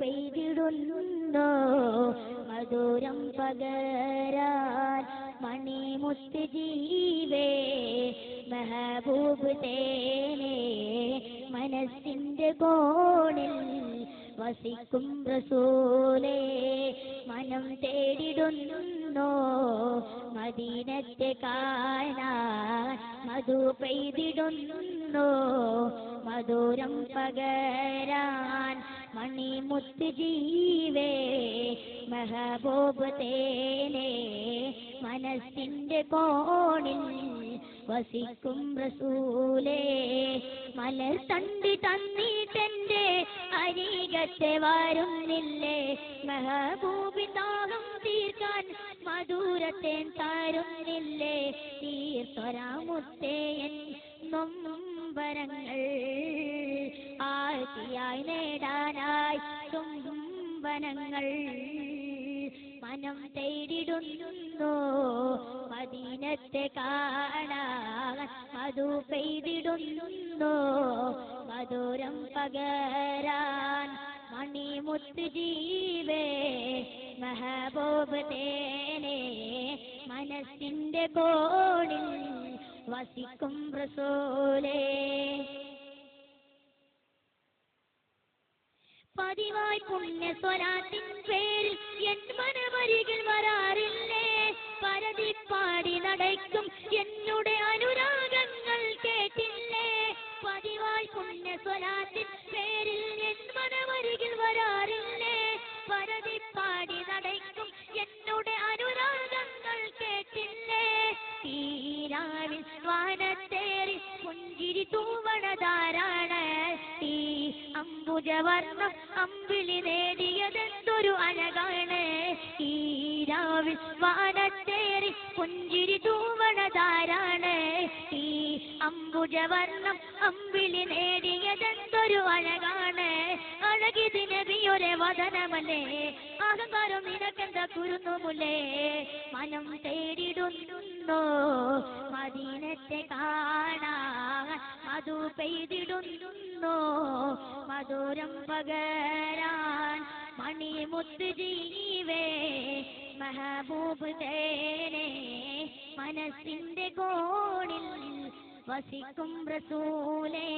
തേടിടുന്നു മധുരം പകരാൻ മണിമുത്ത് ജീവേ മെഹബൂബ് തേനെ മനസ്സിന്റെ കോണിൽ വസിക്കും റസൂലേ മനം തേടിടുന്നു. മദീനത്തെ കാണാൻ മധു പെയ്തിടുന്നു. മധുരം പകരാൻ മണിമുത്ത് ജീവേ മെഹബൂബ് തേനെ മനസ്സിന്റെ കോണിൽ വസിക്കും റസൂലേ. മലർ തണ്ടി തന്നിട്ടെന്റെ അരികത്തെ വരുന്നില്ലേ? മെഹബൂബി താകം തീർക്കാൻ മധുരത്തെ തരുന്നില്ലേ? തീർത്തൊരാമുത്തേയൻ നൊമ്പരങ്ങൾ ആഴ്ചയായി നേടാനായി തുമ്പനങ്ങൾ മനം തേടിടുന്നു മദീനത്തെ കാണാൻ മധു പെയ്തിടുന്നു മധുരം പകരാൻ മണിമുത്ത് ജീവേ മഹബോബ് തേനെ മനസ്സിന്റെ കോണിൽ വസിക്കും റസൂലേ. പതിവായി പുണ്യ സ്വരാത്തിൻ പേരിൽ എൻ മനവരികൾ വരാറില്ലേ? പരതി പാടി നടക്കും എന്നുടെ അനുരാഗങ്ങൾ കേട്ടില്ലേ? പതിവായി പുണ്യ സ്വരാത്തിൻ പേരിൽ എൻ മനമരികിൽ വരാറില്ലേ? പരതി പാടി നടക്കും എന്നുടെ അനുരാഗങ്ങൾ കേട്ടില്ലേ? തീരാവിൽ വാനത്തേറി പുഞ്ചിരി തൂവണതാരാണ് ഈ അംബുജവർണം അമ്പിളി നേടിയതെന്തൊരു അഴകാണ്. ഈ രാവിൽ വാനത്തേറി പുഞ്ചിരി തൂവണതാരാണ് ഈ അംബുജവർണം അമ്പിളി നേടിയതെന്തൊരു അഴകാണ്. അഴകിത് നബിയൊരെ വദനമല്ലേ അഹങ്കാരം കുരുന്നുമുല്ലേ മനം തേടിടുന്നു. മദീനത്തെ കാണാൻ മധു പെയ്തിടുന്നു. മധുരം പകരാൻ മണിമുത്ത് ജീവേ മെഹബൂബ് തേനെ മനസ്സിന്റെ കോണിൽ വസിക്കും റസൂലേ.